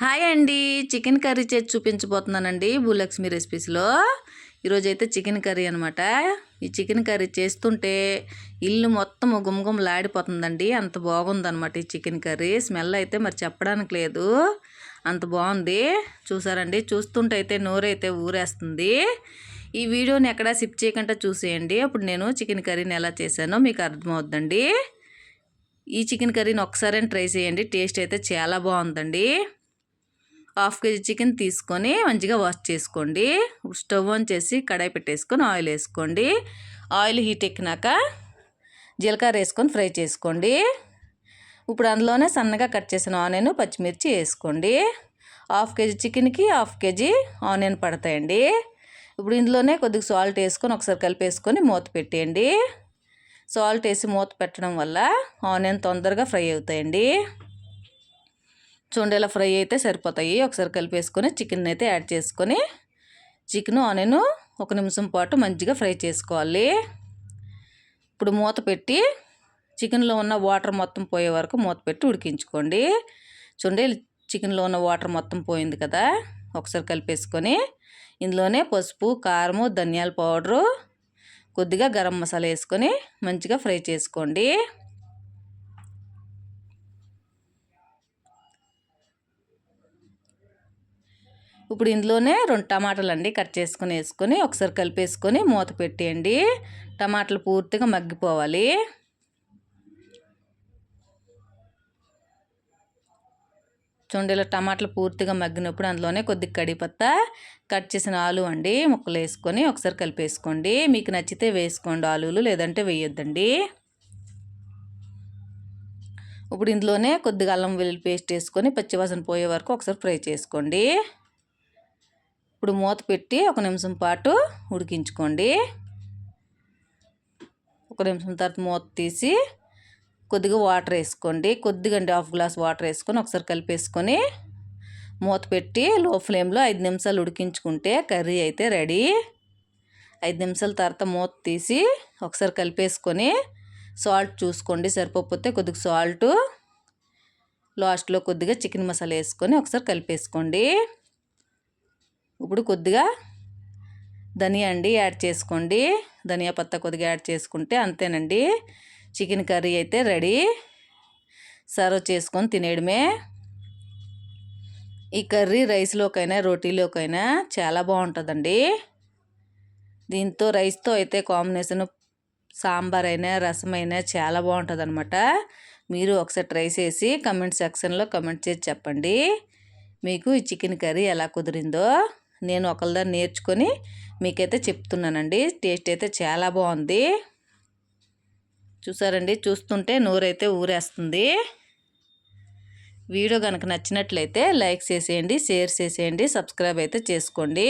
Hi అండి. Chicken curry చేసి చూపించబోతున్నానండి భూలక్ష్మి రెసిపీస్లో. ఈరోజు అయితే చికెన్ కర్రీ అనమాట ఈ చికెన్ కర్రీ చేస్తుంటే ఇల్లు మొత్తం గుమగుమలాడిపోతుందండి. అంత బాగుందనమాట ఈ చికెన్ కర్రీ. స్మెల్ అయితే మరి చెప్పడానికి లేదు. అంత బాగుంది. చూసారండి? చూస్తుంటే అయితే నోరైతే ఊరేస్తుంది. ఈ వీడియోని ఎక్కడా సిప్ చేయకుండా చూసేయండి. అప్పుడు నేను చికెన్ కర్రీని ఎలా చేశానో మీకు అర్థమవుద్దండి. ఈ చికెన్ కర్రీని ఒకసారి ట్రై చేయండి. టేస్ట్ అయితే చాలా బాగుందండి. హాఫ్ కేజీ చికెన్ తీసుకొని మంచిగా వాష్ చేసుకోండి. స్టవ్ ఆన్ చేసి కడాయి పెట్టేసుకొని ఆయిల్ వేసుకోండి. ఆయిల్ హీట్ ఎక్కినాక జీలకర్ర వేసుకొని ఫ్రై చేసుకోండి. ఇప్పుడు అందులోనే సన్నగా కట్ చేసిన ఆనియన్ పచ్చిమిర్చి వేసుకోండి. హాఫ్ కేజీ చికెన్కి హాఫ్ కేజీ ఆనియన్ పడతాయండి. ఇప్పుడు ఇందులోనే కొద్దిగా సాల్ట్ వేసుకొని ఒకసారి కలిపేసుకొని మూత పెట్టేయండి. సాల్ట్ వేసి మూత పెట్టడం వల్ల ఆనియన్ తొందరగా ఫ్రై అవుతాయండి. చుండేలా ఫ్రై అయితే సరిపోతాయి. ఒకసారి కలిపేసుకొని చికెన్ అయితే యాడ్ చేసుకొని చికెన్ ఆనియన్ ఒక నిమిషం పాటు మంచిగా ఫ్రై చేసుకోవాలి. ఇప్పుడు మూత పెట్టి చికెన్లో ఉన్న వాటర్ మొత్తం పోయే వరకు మూత పెట్టి ఉడికించుకోండి. చూడండి చికెన్లో ఉన్న వాటర్ మొత్తం పోయింది కదా. ఒకసారి కలిపేసుకొని ఇందులోనే పసుపు కారము ధనియాల పౌడరు కొద్దిగా గరం మసాలా వేసుకొని మంచిగా ఫ్రై చేసుకోండి. ఇప్పుడు ఇందులోనే రెండు టమాటాలు అండి కట్ చేసుకుని వేసుకొని ఒకసారి కలిపేసుకొని మూత పెట్టేయండి. టమాటాలు పూర్తిగా మగ్గిపోవాలి. చూడండి ఇలా టమాటాలు పూర్తిగా మగ్గినప్పుడు అందులోనే కొద్దిగా కడిపత్త కట్ చేసిన ఆలు అండి ముక్కలు వేసుకొని ఒకసారి కలిపేసుకోండి. మీకు నచ్చితే వేసుకోండి ఆలులు లేదంటే వేయొద్దండి. ఇప్పుడు ఇందులోనే కొద్దిగా అల్లం వెల్లుల్లి పేస్ట్ వేసుకొని పచ్చివాసన పోయే వరకు ఒకసారి ఫ్రై చేసుకోండి. ఇప్పుడు మూత పెట్టి ఒక నిమిషం పాటు ఉడికించుకోండి. ఒక నిమిషం తర్వాత మూత తీసి కొద్దిగా వాటర్ వేసుకోండి. కొద్దిగా అండి హాఫ్ గ్లాస్ వాటర్ వేసుకొని ఒకసారి కలిపేసుకొని మూత పెట్టి లో ఫ్లేమ్లో ఐదు నిమిషాలు ఉడికించుకుంటే కర్రీ అయితే రెడీ. ఐదు నిమిషాల తర్వాత మూత తీసి ఒకసారి కలిపేసుకొని సాల్ట్ చూసుకోండి. సరిపోతే కొద్దిగా సాల్ట్ లాస్ట్లో కొద్దిగా చికెన్ మసాలా వేసుకొని ఒకసారి కలిపేసుకోండి. ఇప్పుడు కొద్దిగా ధనియా అండి యాడ్ చేసుకోండి. ధనియా పత్త కొద్దిగా యాడ్ చేసుకుంటే అంతేనండి. చికెన్ కర్రీ అయితే రెడీ. సర్వ్ చేసుకొని తినేయడమే. ఈ కర్రీ రైస్లోకైనా రోటీలోకైనా చాలా బాగుంటుందండి. దీంతో రైస్తో అయితే కాంబినేషన్ సాంబార్ అయినా రసం అయినా చాలా బాగుంటుంది అనమాట మీరు ఒకసారి ట్రై చేసి కమెంట్ సెక్షన్లో కమెంట్ చేసి చెప్పండి. మీకు ఈ చికెన్ కర్రీ ఎలా కుదిరిందో. నేను ఒకళ్ళ నేర్చుకొని మీకైతే చెప్తున్నానండి. టేస్ట్ అయితే చాలా బాగుంది. చూసారండి? చూస్తుంటే నూరైతే ఊరేస్తుంది. వీడియో కనుక నచ్చినట్లయితే లైక్ చేసేయండి షేర్ చేసేయండి సబ్స్క్రైబ్ అయితే చేసుకోండి.